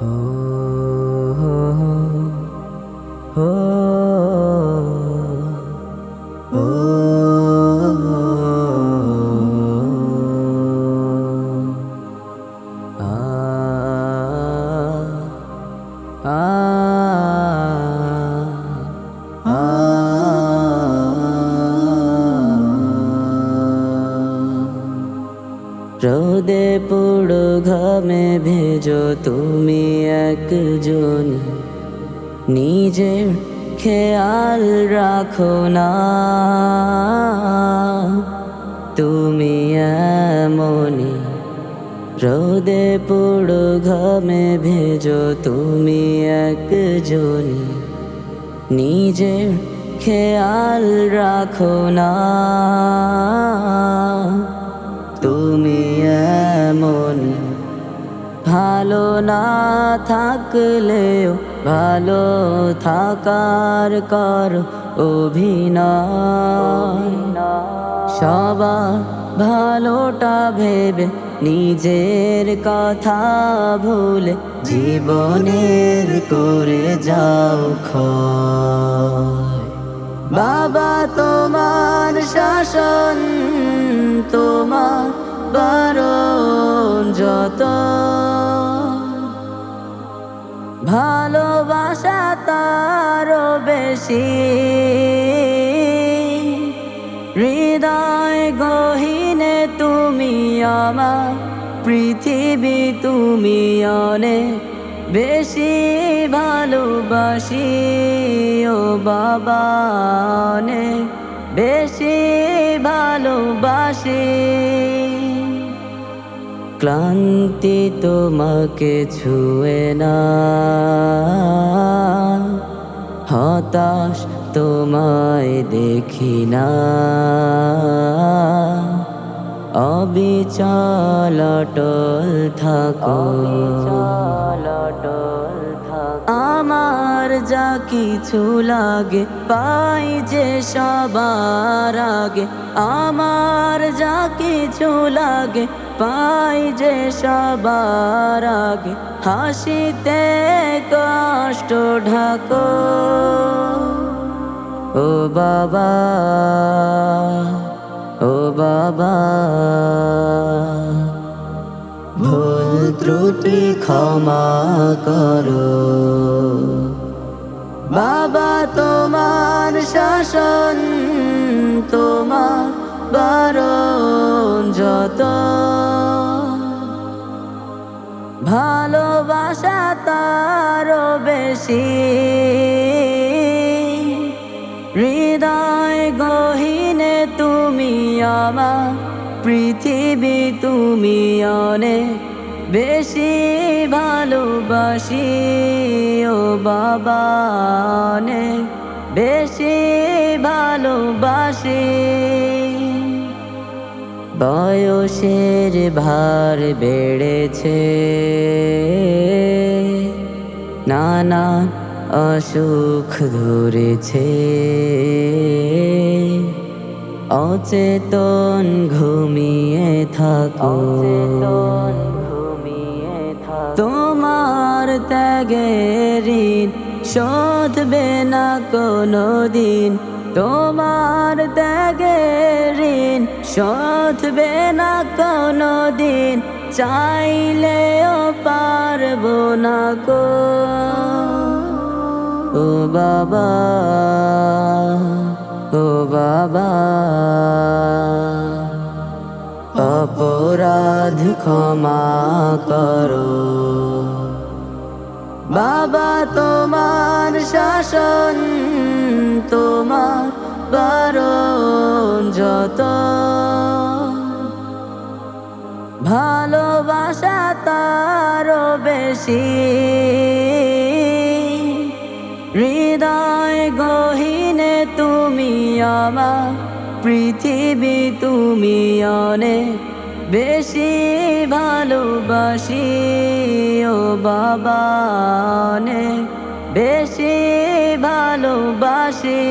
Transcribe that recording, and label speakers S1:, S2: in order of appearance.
S1: ও রোদে পুড়ো ঘামে ভেজো তুমি একজন। নিজের খেয়াল রাখো না। তুমি এমনই। রোদে পুড়ো ঘামে ভেজো তুমি একজনই নিজের খেয়াল রাখো না। থাকলেও ভালো থাকার কর অভিনয়। সবার ভালোটা ভেবে নিজের কথা ভুলে জীবনের করে যাও ক্ষয়। বাবা, তোমার শাসন, তোমার বারণ যত ভালোবাসা তারও বেশি। হৃদয় গহীনে তুমি আমার, পৃথিবী তুমি অনেক বেশি ভালোবাসি। ও বাবা, অনেক বেশি ভালোবাসি। ক্লান্তি তোমাকে ছুঁয়ে না। হতাশ তোমায় দেখি না। অবিচল অটল থাকো। আমার যা কিছু লাগে পাই যে সবার আগে। আমার যা কিছু লাগে পাই যে সবার আগে, হাসিতে কষ্ট ঢাকো। ও বাবা ও বাবা, ভুল ত্রুটি ক্ষমা করো। বাবা, তোমার শাসন তোমার বারণ যত ভালোবাসা তারও বেশি। হৃদয় গহীনে তুমি আমার, পৃথিবী তুমি অনেক বেশি ভালোবাসি। ও বাবা, অনেক বেশি ভালোবাসি। বয়সের ভার বেড়েছে। নানা অসুখ ধরেছে। অচেতন ঘুমিয়ে থাকো। ঘুমিয়ে তোমার ত্যাগের ঋণ শোধবে না কোনো দিন। তোমার ত্যাগের ঋণ শোধবে না কোনো দিন চাইলেও পারব না কো ও বাবা ও বাবা, অপরাধ ক্ষমা করো। বাবা, তোমার শাসন তোমার বারণ যত। ভালোবাসা তারও বেশি। হৃদয় গহীনে তুমি আমার, পৃথিবী তুমি অনেক বেশি। ভালোবাসি ও বাবা, অনেক বেশি ভালোবাসি।